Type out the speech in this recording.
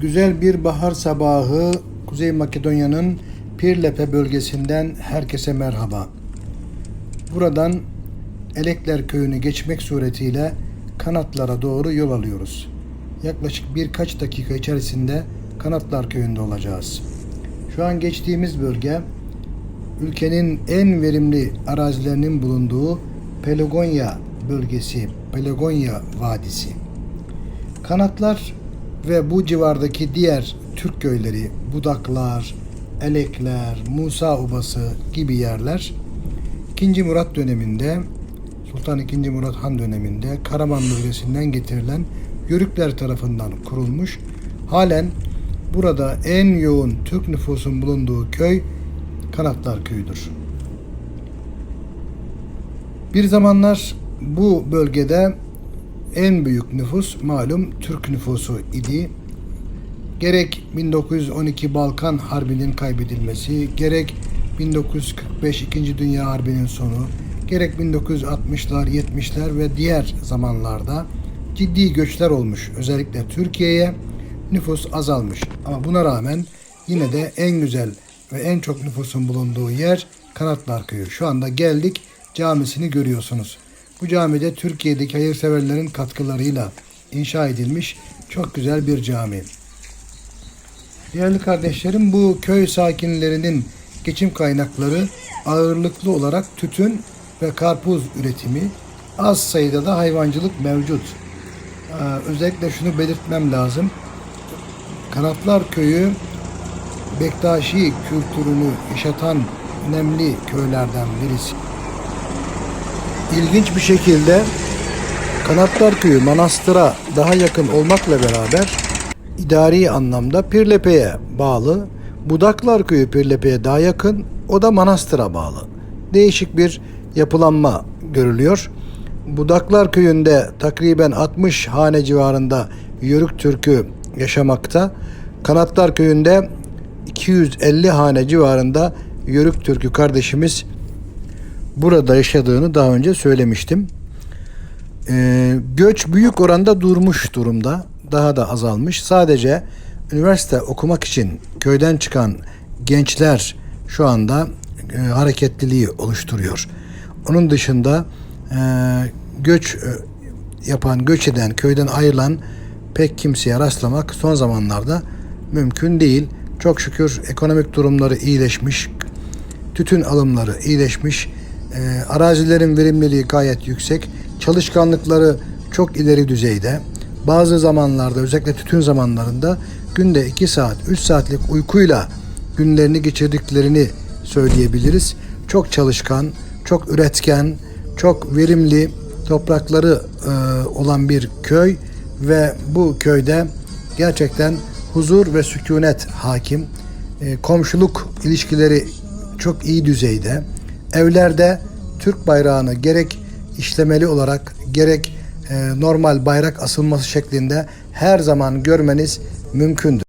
Güzel bir bahar sabahı Kuzey Makedonya'nın Pirlepe bölgesinden herkese merhaba. Buradan Elekler köyünü geçmek suretiyle Kanatlar'a doğru yol alıyoruz. Yaklaşık birkaç dakika içerisinde Kanatlar köyünde olacağız. Şu an geçtiğimiz bölge ülkenin en verimli arazilerinin bulunduğu Pelagonya bölgesi, Pelagonya Vadisi. Kanatlar ve bu civardaki diğer Türk köyleri, Budaklar, Elekler, Musa Obası gibi yerler 2. Murat döneminde Sultan II. Murat Han döneminde Karaman bölgesinden getirilen Yörükler tarafından kurulmuş. Halen burada en yoğun Türk nüfusun bulunduğu köy Kanatlar Köyü'dür. Bir zamanlar bu bölgede en büyük nüfus malum Türk nüfusu idi. Gerek 1912 Balkan Harbi'nin kaybedilmesi, gerek 1945 İkinci Dünya Harbi'nin sonu, gerek 1960'lar, 70'ler ve diğer zamanlarda ciddi göçler olmuş. Özellikle Türkiye'ye nüfus azalmış. Ama buna rağmen yine de en güzel ve en çok nüfusun bulunduğu yer Kanatlar Köyü. Şu anda geldik camisini görüyorsunuz. Bu camide Türkiye'deki hayırseverlerin katkılarıyla inşa edilmiş çok güzel bir cami. Değerli kardeşlerim bu köy sakinlerinin geçim kaynakları ağırlıklı olarak tütün ve karpuz üretimi. Az sayıda da hayvancılık mevcut. Ee, özellikle şunu belirtmem lazım. Kanatlar Köyü Bektaşi kültürünü yaşatan önemli köylerden birisi. İlginç bir şekilde Kanatlar Köyü manastıra daha yakın olmakla beraber idari anlamda Pirlepe'ye bağlı. Budaklar Köyü Pirlepe'ye daha yakın, o da manastıra bağlı. Değişik bir yapılanma görülüyor. Budaklar Köyü'nde takriben 60 hane civarında Yörük Türk'ü yaşamakta. Kanatlar Köyü'nde 250 hane civarında Yörük Türk'ü kardeşimiz burada yaşadığını daha önce söylemiştim. Ee, göç büyük oranda durmuş durumda. Daha da azalmış. Sadece üniversite okumak için köyden çıkan gençler şu anda e, hareketliliği oluşturuyor. Onun dışında e, göç e, yapan, göç eden, köyden ayrılan pek kimseye rastlamak son zamanlarda mümkün değil. Çok şükür ekonomik durumları iyileşmiş, tütün alımları iyileşmiş, e, arazilerin verimliliği gayet yüksek, çalışkanlıkları çok ileri düzeyde. Bazı zamanlarda özellikle tütün zamanlarında günde 2 saat, 3 saatlik uykuyla günlerini geçirdiklerini söyleyebiliriz. Çok çalışkan, çok üretken, çok verimli toprakları e, olan bir köy ve bu köyde gerçekten huzur ve sükunet hakim. E, komşuluk ilişkileri çok iyi düzeyde. Evlerde Türk bayrağını gerek işlemeli olarak gerek e, normal bayrak asılması şeklinde her zaman görmeniz mümkündür.